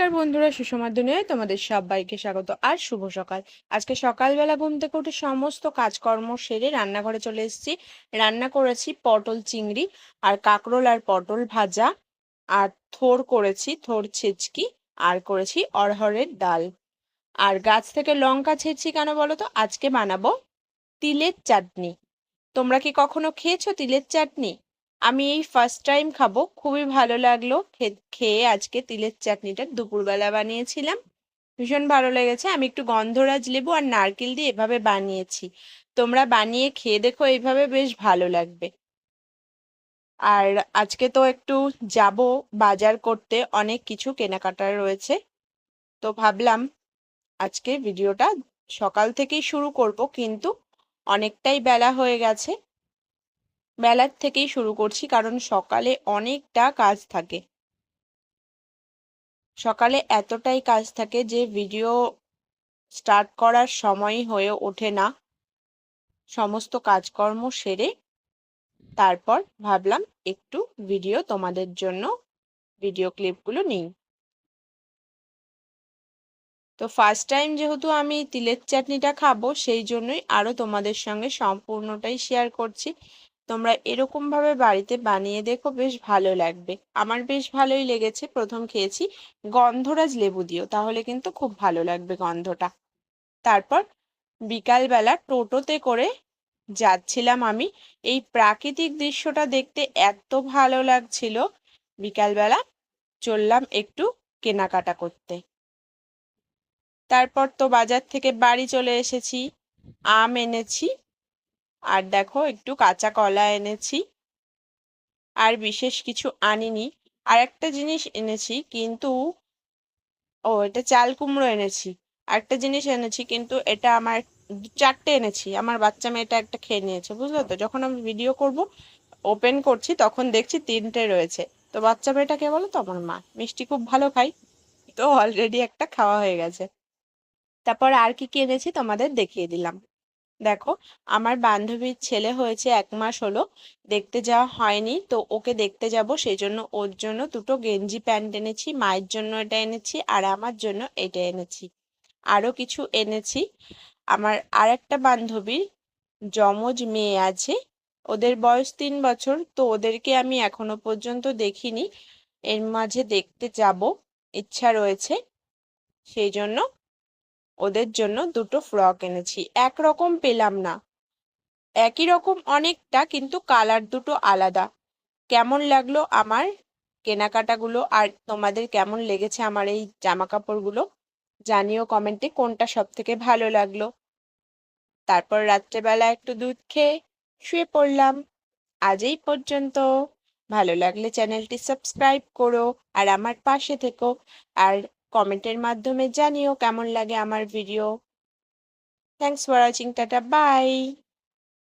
নমস্কার বন্ধুরা সুষমা দুনিয়ায় তোমাদের সবাইকে স্বাগত আর শুভ সকাল। আজকে সকালবেলা ঘুম থেকে উঠে সমস্ত কাজকর্ম সেরে রান্নাঘরে চলে এসেছি। রান্না করেছি পটল চিংড়ি আর কাঁকরোল আর পটল ভাজা। আর থোর করেছি, থোর ছেচকি আর করেছি অরহরের ডাল। আর গাছ থেকে লঙ্কা ছেড়ছি কেন বলো তো? আজকে বানাবো তিলের চাটনি। তোমরা কি কখনো খেয়েছো তিলের চাটনি? আমি এই ফার্স্ট টাইম খাব। খুবই ভালো লাগল। খেয়ে আজকে তিলের চাটনিটা দুপুরবেলা বানিয়েছিলাম। ভীষণ ভালো লেগেছে। আমি একটু গন্ধরাজ লেবু আর নারকেল দিয়ে এভাবে বানিয়েছি। তোমরা বানিয়ে খেয়ে দেখো, এইভাবে বেশ ভালো লাগবে। আর আজকে তো একটু যাব বাজার করতে। অনেক কিছু কেনাকাটার রয়েছে। তো ভাবলাম আজকে ভিডিওটা সকাল থেকেই শুরু করব, কিন্তু অনেকটাই বেলা হয়ে গেছে। বেলার থেকেই শুরু করছি, কারণ সকালে অনেকটা কাজ থাকে। সকালে এতটাই কাজ থাকে যে ভিডিও স্টার্ট করার সময় হয়ে ওঠে না। সমস্ত কাজকর্ম সেরে তারপর ভাবলাম একটু ভিডিও তোমাদের জন্য ভিডিও ক্লিপগুলো নিই। তো ফার্স্ট টাইম যেহেতু আমি তিলের চাটনিটা খাব, সেই জন্যই আরও তোমাদের সঙ্গে সম্পূর্ণটাই শেয়ার করছি। তোমরা এরকমভাবে বাড়িতে বানিয়ে দেখো, বেশ ভালো লাগবে। আমার বেশ ভালোই লেগেছে, প্রথম খেয়েছি। গন্ধরাজ লেবু দিও, তাহলে কিন্তু খুব ভালো লাগবে গন্ধটা। তারপর বিকালবেলা টোটোতে করে যাচ্ছিলাম আমি। এই প্রাকৃতিক দৃশ্যটা দেখতে এত ভালো লাগছিল। বিকালবেলা চললাম একটু কেনাকাটা করতে। তারপর তো বাজার থেকে বাড়ি চলে এসেছি, আম এনেছি আর দেখো একটু কাঁচা কলা এনেছি। আর বিশেষ কিছু আনিনি। আর একটা জিনিস এনেছি, কিন্তু ও, এটা চাল কুমড়ো এনেছি। একটা জিনিস এনেছি, কিন্তু এটা আমার চারটে এনেছি। আমার বাচ্চা মেয়েটা একটা খেয়ে নিয়েছে, বুঝলো তো? যখন আমি ভিডিও করব ওপেন করছি, তখন দেখছি তিনটে রয়েছে। তো বাচ্চা মেয়েটা কে বলো তো, আমার মা। মিষ্টি খুব ভালো খাই তো অলরেডি একটা খাওয়া হয়ে গেছে। তারপর আর কি কি এনেছি তোমাদের দেখিয়ে দিলাম। দেখো, আমার বান্ধবীর ছেলে হয়েছে এক মাস হলো, দেখতে যাওয়া হয়নি, তো ওকে দেখতে যাব সেই জন্য ওর জন্য দুটো গেঞ্জি প্যান্ট এনেছি, মায়ের জন্য এটা এনেছি, আর আমার জন্য এটা এনেছি। আরও কিছু এনেছি। আমার আর একটা বান্ধবীর যমজ মেয়ে আছে, ওদের বয়স তিন বছর, তো ওদেরকে আমি এখনও পর্যন্ত দেখিনি, এর মাঝে দেখতে যাব, ইচ্ছা রয়েছে সেই জন্য ওদের জন্য দুটো ফ্রক এনেছি। একরকম পেলাম না। একই রকম অনেকটা, কিন্তু কালার দুটো আলাদা। কেমন লাগল আমার কেনাকাটাগুলো? আর তোমাদের কেমন লেগেছে আমার এই জামা কাপড়গুলো জানিও কমেন্টে কোনটা সব থেকে ভালো লাগল। তারপর রাত্রেবেলা একটু দুধ খেয়ে শুয়ে পড়লাম। আজ এই পর্যন্ত। ভালো লাগলে চ্যানেলটি সাবস্ক্রাইব করো আর আমার পাশে থেকো। আর কমেন্টের মাধ্যমে জানিও কেমন লাগে আমার video thanks for watching tata bye